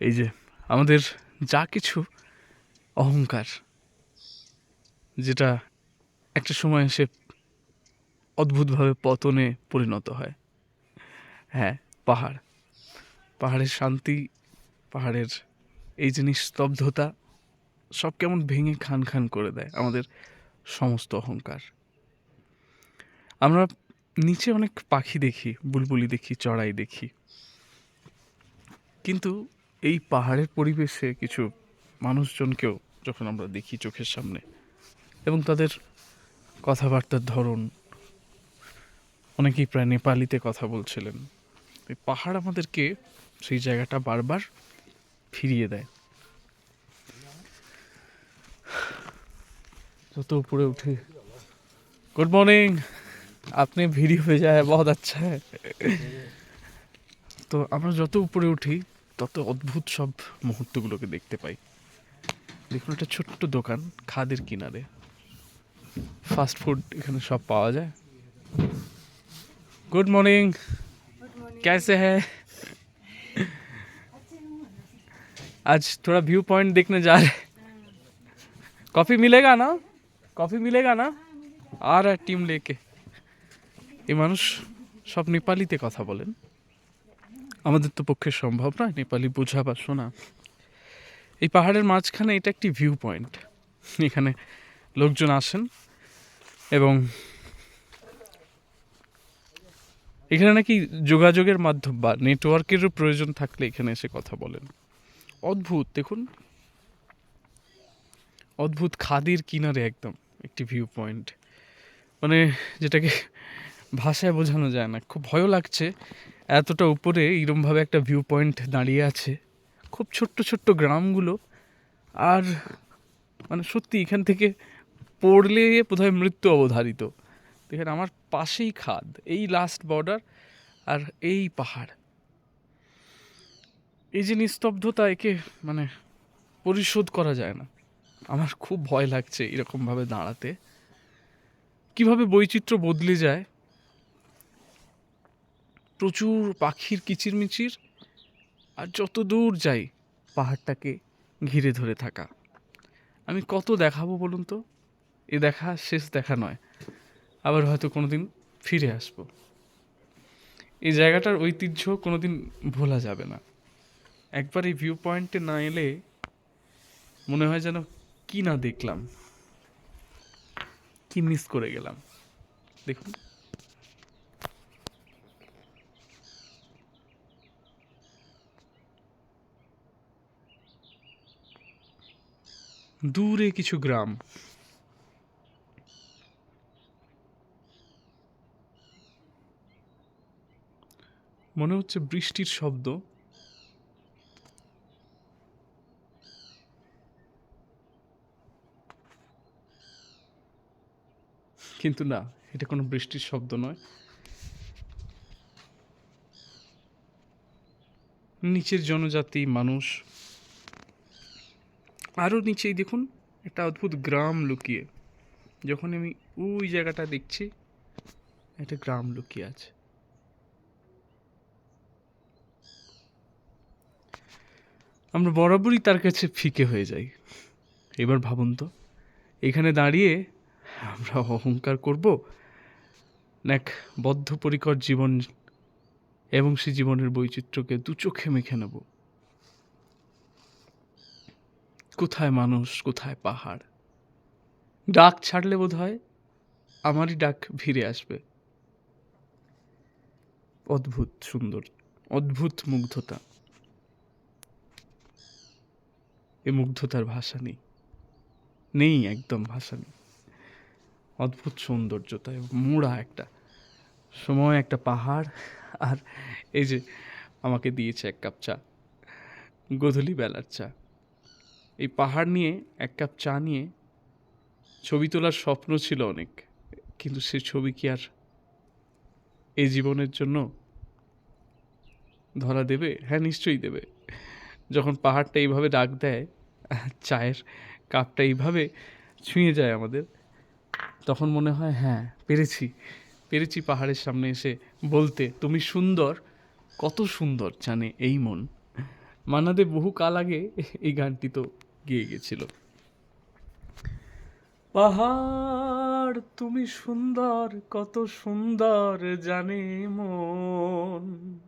এই যে আমাদের যা কিছু অহংকার, যেটা একটা সময় এসে অদ্ভুতভাবে পতনে পরিণত হয়। হ্যাঁ পাহাড়। পাহাড়ের শান্তি, পাহাড়ের এই যে নিস্তব্ধতা, সব কেমন ভেঙে খান খান করে দেয় আমাদের সমস্ত অহংকার। আমরা নিচে অনেক পাখি দেখি, বুলবুলি দেখি, চড়াই দেখি। কিন্তু এই পাহাড়ের পরিবেশে কিছু মানুষজনকেও যখন আমরা দেখি চোখের সামনে এবং তাদের কথাবার্তার ধরন, অনেকেই প্রায় নেপালিতে কথা বলছিলেন, এই পাহাড় আমাদেরকে সেই জায়গাটা বারবার ফিরিয়ে দেয়। যত উপরে উঠে, গুড মর্নিং, আপনি ভিডি হয়ে যায় বহুত আচ্ছা তো আমরা যত উপরে উঠি তত অদ্ভুত সব মুহূর্তগুলোকে দেখতে পাই দেখুন একটা ছোট্ট দোকান খাদের কিনারে ফাস্ট ফুড এখানে সব পাওয়া যায় गुड मॉर्निंग कैसे है आज थोड़ा व्यू पॉइंट देखने जा रहे कॉफी मिलेगा ना कॉफी मिलेगा ना आ रहा है टीम लेके এই মানুষ সব নেপালিতে কথা বলেন আমাদের তো পক্ষে সম্ভব নয় নেপালি বোঝা বা শোনা। এই পাহাড়ের মাঝখানে এটা একটি ভিউ পয়েন্ট এখানে লোকজন আসেন এবং এখানে নাকি যোগাযোগের মাধ্যম বা নেটওয়ার্কেরও প্রয়োজন থাকলে এখানে এসে কথা বলেন। অদ্ভুত, দেখুন। অদ্ভুত খাদির কিনারে একদম একটি ভিউ পয়েন্ট মানে যেটাকে ভাষায় বোঝানো যায় না। খুব ভয়ও লাগছে। এতটা উপরে এরমভাবে একটা ভিউ পয়েন্ট দাঁড়িয়ে আছে। খুব ছোট্ট ছোট্ট গ্রামগুলো। আর মানে সত্যি এখান থেকে পড়লে বোধহয় মৃত্যু অবধারিত। দেখেন আমার পাশেই খাদ, এই লাস্ট বর্ডার আর এই পাহাড়। এই যে নিস্তব্ধতা একে মানে পরিশোধ করা যায় না। আমার খুব ভয় লাগছে এরকমভাবে দাঁড়াতে। কীভাবে বৈচিত্র্য বদলে যায় প্রচুর পাখির কিচিরমিচির আর যত দূর যাই, পাহাড়টাকে ঘিরে ধরে থাকা। আমি কত দেখাবো বলুন তো? এ দেখা শেষ দেখা নয়। আবার হয়তো কোনো দিন ফিরে আসব। এই জায়গাটার ঐতিহ্য কোনোদিন ভোলা যাবে না। একবার এই ভিউ পয়েন্টে না এলে মনে হয় যেন কি না দেখলাম, কি মিস করে গেলাম। দেখুন। দূরে কিছু গ্রাম। মনে হচ্ছে বৃষ্টির শব্দ। কিন্তু না, এটা কোনো বৃষ্টির শব্দ নয়। নিচের জনজাতি মানুষ আরও নিচেই দেখুন, একটা অদ্ভুত গ্রাম লুকিয়ে। যখন আমি ওই জায়গাটা দেখছি, একটা গ্রাম লুকিয়ে আছে। আমরা বরাবরই তার কাছে ফিকে হয়ে যাই। এবার ভাবুন তো, এখানে দাঁড়িয়ে আমরা অহংকার করব? এক বদ্ধপরিকর জীবন এবং সে জীবনের বৈচিত্র্যকে দু চোখে মেখে নেব। কোথায় মানুষ, কোথায় পাহাড়? ডাক ছাড়লে বোধ হয় আমারই ডাক ফিরে আসবে। অদ্ভুত সুন্দর, অদ্ভুত মুগ্ধতা। এ মুগ্ধতার ভাষা নেই। নেই একদম ভাষা নেই। অদ্ভুত সৌন্দর্যতা মোড়া একটা, সময় একটা পাহাড় আর এই যে আমাকে দিয়েছে এক কাপ চা, গোধূলি বেলার চা। এই পাহাড় নিয়ে, এক কাপ চা নিয়ে ছবি তোলার স্বপ্ন ছিল অনেক। কিন্তু সে ছবি কি আর এই জীবনের জন্য ধরা দেবে? হ্যাঁ নিশ্চয়ই দেবে। যখন পাহাড়টা এইভাবে ডাক দেয়, চায়ের কাপটা এইভাবে ছুঁয়ে যায় আমাদের, তখন মনে হয় হ্যাঁ পেরেছি। পেরেছি পাহাড়ের সামনে এসে বলতে, তুমি সুন্দর, কত সুন্দর জানে এই মন। মান্নাদে বহু কাল আগে এই গানটি তো গেয়ে গেছিল। পাহাড়, তুমি সুন্দর, কত সুন্দর জানে মন।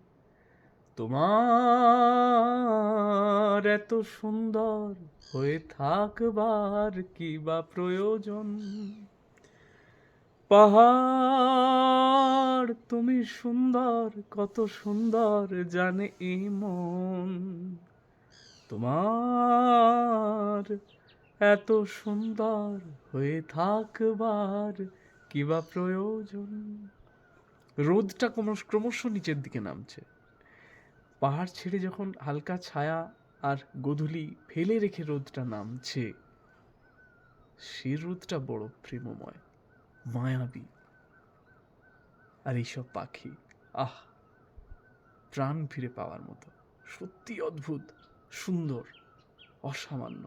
তোমার এত সুন্দর হয়ে থাকবার কি বা প্রয়োজন? পাহাড়, তুমি সুন্দর, কত সুন্দর জানে এই মন। তোমার এত সুন্দর হয়ে থাকবার কি বা প্রয়োজন? রোদটা ক্রমশ ক্রমশ নিচের দিকে নামছে। পাহাড় ছেড়ে যখন হালকা ছায়া আর গোধূলি ফেলে রেখে রোদটা নামছে, সে রোদটা বড় প্রেমময়, মায়াবী। আর এইসব পাখি, আহ, প্রাণ ফিরে পাওয়ার মতো। সত্যি অদ্ভুত। সুন্দর অসামান্য।